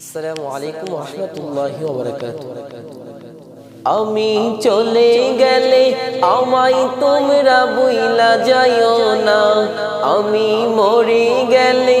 আসসালামু আলাইকুম রহমতুল্লাহি আমি চলে গেলে আমায় তোমরা বইলা যাইও না। আমি মরে গেলে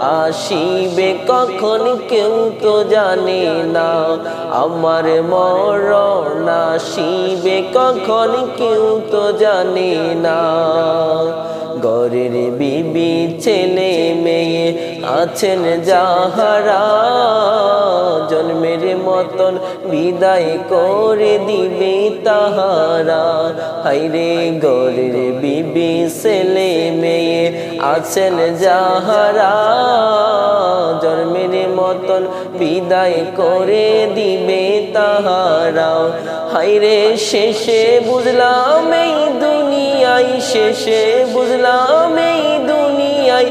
আসিবে কখন কেউ তো জানে না। আমার মরণ আসিবে কখন কেউ তো জানে না। গরের বিবি ছেলে মেয়ে আছেন যাহারা। জন্মের মতন বিদায় করে দিবে তাহারা। হাইরে গরের বিবি ছেলে মেয়ে আছেন যাহারা। জন্মের মতন বিদায় করে দিবে তাহারা। হাইরে শেষে বুঝলাম এই দুনিয়ায়, শেষে বুঝলাম এই দুনিয়ায়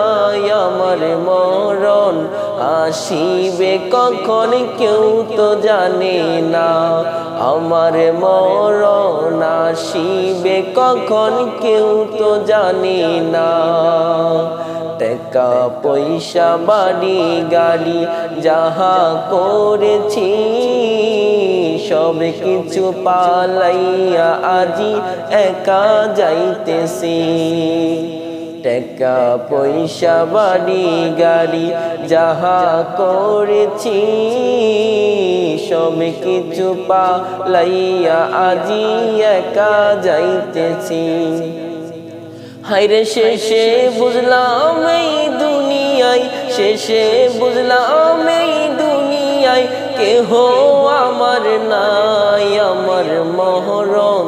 আমার মরণ আসিবে কখন কেউ তো জানে না। আমার মরণ আসিবে কখন কেউ তো জানে না। টাকা, পয়সা, বাড়ি, গাড়ি যাহা করেছি, সব কিছু পালাইয়া আজি একা যাইতেছি। টাকা পয়সা, বাড়ি, গাড়ি, যাহা করেছি, সব কিছু পালাইয়া আজি একা যাইতেছি। হাইরে শেষে বুঝলাম এই দুনিয়ায়, শেষে বুঝলাম এই দুনিয়ায়, কেহ আমার নাই, আমার মহরম